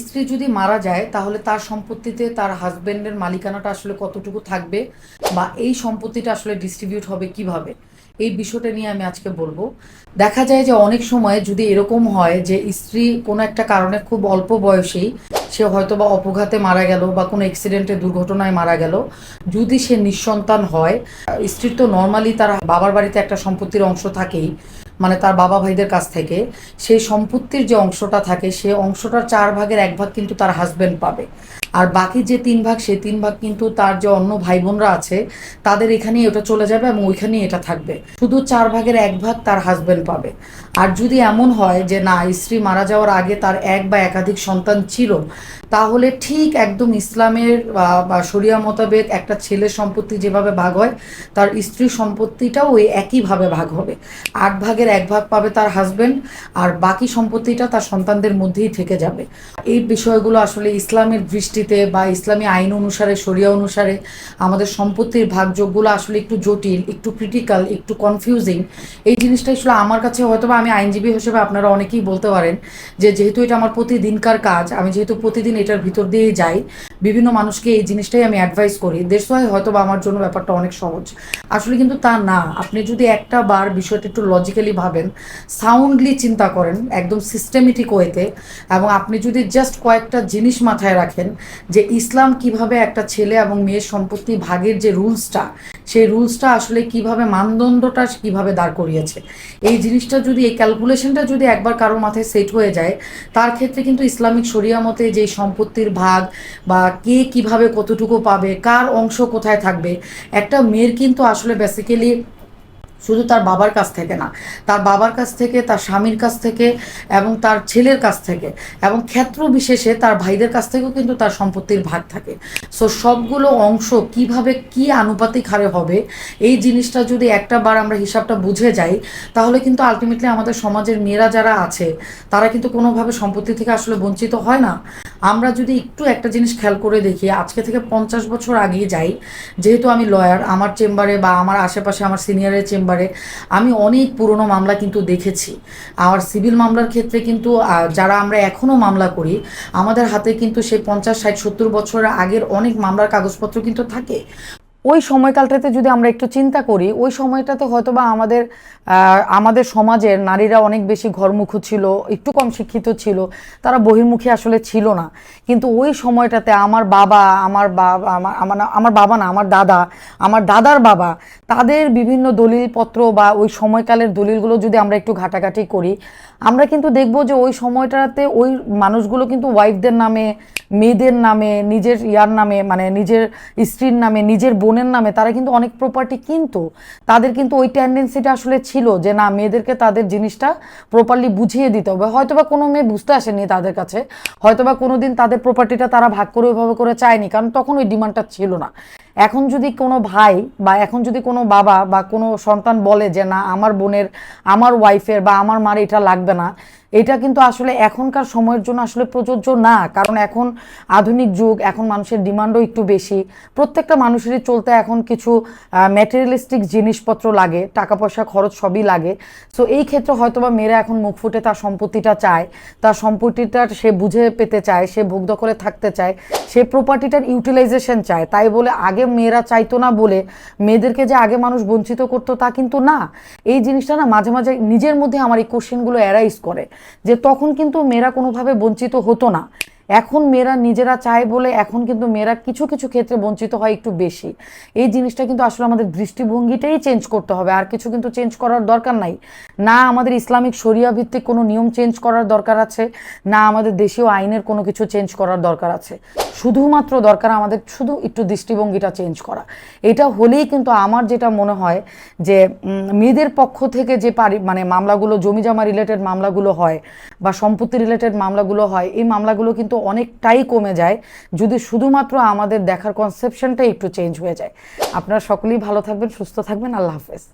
স্ত্রী যদি মারা যায়, তাহলে তার সম্পত্তিতে তার হাজবেন্ডের মালিকানাটা আসলে কতটুকু থাকবে বা এই সম্পত্তিটা আসলে ডিস্ট্রিবিউট হবে কীভাবে? এই বিষয়টা নিয়ে আমি আজকে বলব। দেখা যায় যে অনেক সময় যদি এরকম হয় যে স্ত্রী কোনো একটা কারণে খুব অল্প বয়সেই সে হয়তো বা অপঘাতে মারা গেল বা কোনো অ্যাক্সিডেন্টে দুর্ঘটনায় মারা গেল, যদি সে নিঃসন্তান হয়, স্ত্রীর তো নর্মালি তার বাবার বাড়িতে একটা সম্পত্তির অংশ থাকেই মানে তার বাবা ভাইদের কাছ থেকে, সেই সম্পত্তির যে অংশটা থাকে, সে অংশটার চার ভাগের এক ভাগ কিন্তু তার হাজব্যান্ড পাবে। আর বাকি যে তিন ভাগ, সে তিন ভাগ কিন্তু তার যে অন্য ভাই বোনরা আছে, তাদের এখানেই ওটা চলে যাবে এবং ওইখানেই এটা থাকবে। শুধু চার ভাগের এক ভাগ তার হাজবেন্ড পাবে। আর যদি এমন হয় যে, না, স্ত্রী মারা যাওয়ার আগে তার এক বা একাধিক সন্তান ছিল, তাহলে ঠিক একদম ইসলামের, বা- শরিয়া মোতাবেক একটা ছেলের সম্পত্তি যেভাবে ভাগ হয়, তার স্ত্রীর সম্পত্তিটাও ওই একইভাবে ভাগ হবে। আট ভাগের এক ভাগ পাবে তার হাজবেন্ড আর বাকি সম্পত্তিটা তার সন্তানদের মধ্যেই থেকে যাবে। এই বিষয়গুলো আসলে ইসলামের দৃষ্টিতে বা ইসলামী আইন অনুসারে, শরিয়া অনুসারে আমাদের সম্পত্তির ভাগযোগগুলো আসলে একটু জটিল, একটু ক্রিটিক্যাল একটু কনফিউজিং এই জিনিসটা আসলে আমার কাছে হয়তো বা আমি আইনজীবী হিসেবে আপনারা অনেকেই বলতে পারেন যে যেহেতু এটা আমার প্রতিদিনকার কাজ, আমি যেহেতু প্রতিদিন এটার ভিতর দিয়ে যাই, বিভিন্ন মানুষকে এই জিনিসটাই আমি অ্যাডভাইস করি। দেশ হয় হয়তো বা আমার জন্য ব্যাপারটা অনেক সহজ। আসলে কিন্তু তা না। আপনি যদি একটা বার বিষয়টা একটু লজিক্যালি ভাবেন সাউন্ডলি চিন্তা করেন, একদম সিস্টেমেটিক ওয়েতে এবং আপনি যদি জাস্ট কয়েকটা জিনিস মাথায় রাখেন যে ইসলাম কীভাবে একটা ছেলে এবং মেয়ের সম্পত্তি ভাগের যে রুলসটা, সেই রুলসটা আসলে কীভাবে মানদণ্ডটা কীভাবে দাঁড় করিয়েছে। এই জিনিসটা যদি, এই ক্যালকুলেশনটা যদি একবার কারোর মাথায় সেট হয়ে যায়, তার ক্ষেত্রে কিন্তু ইসলামিক শরিয়া মতে যে সম্পত্তির ভাগ বা কে কীভাবে কতটুকু পাবে, কার অংশ কোথায় থাকবে, একটা মেয়ের কিন্তু আসলে বেসিক্যালি শুধু তার বাবার কাছ থেকে না, তার বাবার কাছ থেকে, তার স্বামীর কাছ থেকে এবং তার ছেলের কাছ থেকে এবং ক্ষেত্র বিশেষে তার ভাইদের কাছ থেকেও কিন্তু তার সম্পত্তির ভাগ থাকে। সো সবগুলো অংশ কীভাবে কি আনুপাতিক হারে হবে, এই জিনিসটা যদি একটা বার আমরা হিসাবটা বুঝে যাই, তাহলে কিন্তু আলটিমেটলি আমাদের সমাজের মেয়েরা যারা আছে, তারা কিন্তু কোনোভাবে সম্পত্তি থেকে আসলে বঞ্চিত হয় না। আমরা যদি একটু একটা জিনিস খেয়াল করে দেখি, আজকে থেকে পঞ্চাশ বছর আগে যাই, যেহেতু আমি লয়ার আমার চেম্বারে বা আমার আশেপাশে, আমার সিনিয়রের চেম্বারে আমি অনেক পুরনো মামলা কিন্তু দেখেছি। আর সিভিল মামলার ক্ষেত্রে কিন্তু যারা আমরা এখনও মামলা করি, আমাদের হাতে কিন্তু সেই পঞ্চাশ, ষাট, সত্তর বছর আগের অনেক মামলার কাগজপত্র কিন্তু থাকে। ওই সময়কালটাতে যদি আমরা একটু চিন্তা করি, ওই সময়টাতে হয়তো বা আমাদের আমাদের সমাজের নারীরা অনেক বেশি ঘরমুখ ছিল, একটু কম শিক্ষিত ছিল, তারা বহির্মুখী আসলে ছিল না। কিন্তু ওই সময়টাতে আমার বাবা আমার বাবা, আমার আমার বাবা না, আমার দাদা, আমার দাদার বাবা, তাদের বিভিন্ন দলিলপত্র বা ওই সময়কালের দলিলগুলো যদি আমরা একটু ঘাটাঘাটি করি, আমরা কিন্তু দেখব যে ওই সময়টাতে ওই মানুষগুলো কিন্তু ওয়াইফদের নামে, মেয়েদের নামে, নিজের ইয়ার নামে মানে নিজের স্ত্রীর নামে, নিজের বোনের নামে, তারা কিন্তু অনেক প্রপার্টি কিন্তু তাদের কিন্তু ওই টেন্ডেন্সিটা আসলে ছিল যে না, মেয়েদেরকে তাদের জিনিসটা প্রপারলি বুঝিয়ে দিতে হবে। হয়তোবা কোনো মেয়ে বুঝতে আসেনি তাদের কাছে, হয়তোবা কোনো দিন তাদের প্রপার্টিটা তারা ভাগ করে ওইভাবে করে চায়নি, কারণ তখন ওই ডিমান্ডটা ছিল না। এখন যদি কোনো ভাই বা এখন যদি কোনো বাবা বা কোনো সন্তান বলে যে না, আমার বোনের, আমার ওয়াইফের বা আমার মার এটা লাগবে না এটা কিন্তু আসলে এখনকার সময়ের জন্য আসলে প্রযোজ্য না। কারণ এখন আধুনিক যুগ, এখন মানুষের ডিমান্ডও একটু বেশি। প্রত্যেকটা মানুষেরই চলতে এখন কিছু ম্যাটেরিয়ালিস্টিক জিনিসপত্র লাগে টাকা পয়সা খরচ সবই লাগে। সো এই ক্ষেত্রে হয়তোবা মেয়েরা এখন মুখ ফুটে তার সম্পত্তিটা চায়, তার সম্পত্তিটা সে বুঝে পেতে চায়, সে ভোগ দখলে থাকতে চায়, সে প্রপার্টিটার ইউটিলাইজেশন চায়। তাই বলে আগে মেয়েরা চাইতো না বলে মেয়েদেরকে যে আগে মানুষ বঞ্চিত করতো তা কিন্তু না। এই জিনিসটা না মাঝে মাঝে নিজের মধ্যে আমার এই কোশ্চেনগুলো অ্যারাইজ করে। যে তখন কিন্তু মেয়েরা কোনোভাবে বঞ্চিত হতো না। এখন মেয়েরা নিজেরা চায় বলে এখন কিন্তু মেয়েরা কিছু কিছু ক্ষেত্রে বঞ্চিত হয় একটু বেশি। এই জিনিসটা কিন্তু আসলে আমাদের দৃষ্টিভঙ্গিটাই চেঞ্জ করতে হবে। আর কিছু কিন্তু চেঞ্জ করার দরকার নাই। না আমাদের ইসলামিক শরিয়া ভিত্তিক কোনো নিয়ম চেঞ্জ করার দরকার আছে, না আমাদের দেশীয় আইনের কোনো কিছু চেঞ্জ করার দরকার আছে। শুধুমাত্র দরকার আমাদের শুধু একটু দৃষ্টিভঙ্গিটা চেঞ্জ করা। এটা হলেই কিন্তু আমার যেটা মনে হয় যে মেয়েদের পক্ষ থেকে যে পারি মানে মামলাগুলো জমিজমা রিলেটেড মামলাগুলো হয় বা সম্পত্তি রিলেটেড মামলাগুলো হয়, এই মামলাগুলো কিন্তু অনেকটাই কমে যায় যদি শুধুমাত্র আমাদের দেখার কনসেপশনটাই একটু চেঞ্জ হয়ে যায়। আপনারা সকলেই ভালো থাকবেন, সুস্থ থাকবেন, আল্লাহ হাফেজ।